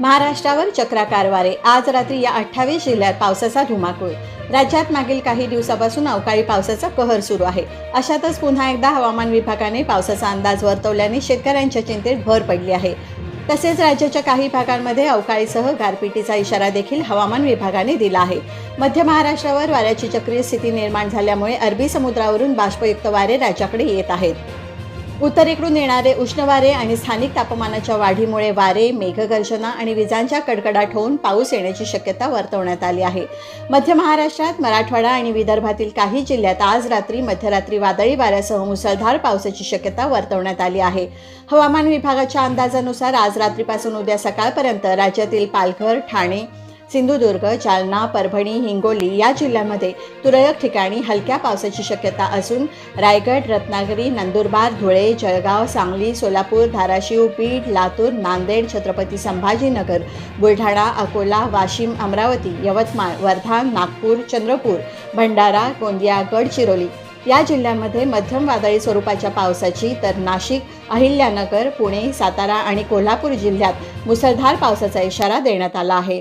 महाराष्ट्रावर चक्राकार वारे आज रात्री या अठ्ठावीस जिल्ह्यात पावसाचा धुमाकूळ. राज्यात मागील काही दिवसापासून अवकाळी पावसाचा कहर सुरू आहे. अशातच पुन्हा एकदा हवामान विभागाने पावसाचा अंदाज वर्तवल्याने शेतकऱ्यांच्या चिंतेत भर पडली आहे. तसेच राज्याच्या काही भागांमध्ये अवकाळीसह गारपिटीचा इशारा देखील हवामान विभागाने दिला आहे. मध्य महाराष्ट्रावर वाऱ्याची चक्रीय स्थिती निर्माण झाल्यामुळे अरबी समुद्रावरून बाष्पयुक्त वारे राज्याकडे येत आहेत. उत्तरेकडून येणारे उष्ण वारे आणि स्थानिक तापमानाच्या वाढीमुळे वारे मेघगर्जना आणि विजांच्या कडकडाट होऊन पाऊस येण्याची शक्यता वर्तवण्यात आली आहे. मध्य महाराष्ट्रात मराठवाडा आणि विदर्भातील काही जिल्ह्यात आज रात्री मध्यरात्री वादळी वाऱ्यासह मुसळधार पावसाची शक्यता वर्तवण्यात आली आहे. हवामान विभागाच्या अंदाजानुसार आज रात्रीपासून उद्या सकाळपर्यंत राज्यातील पालघर ठाणे सिंधुदुर्ग जालना परभणी हिंगोली या जिल्ह्यांमध्ये तुरळक ठिकाणी हलक्या पावसाची शक्यता असून रायगड रत्नागिरी नंदुरबार धुळे जळगाव सांगली सोलापूर धाराशिव बीड लातूर नांदेड छत्रपती संभाजीनगर बुलढाणा अकोला वाशिम अमरावती यवतमाळ वर्धा नागपूर चंद्रपूर भंडारा गोंदिया गडचिरोली या जिल्ह्यांमध्ये मध्यम वादळी स्वरूपाच्या पावसाची तर नाशिक अहिल्यानगर पुणे सातारा आणि कोल्हापूर जिल्ह्यात मुसळधार पावसाचा इशारा देण्यात आला आहे.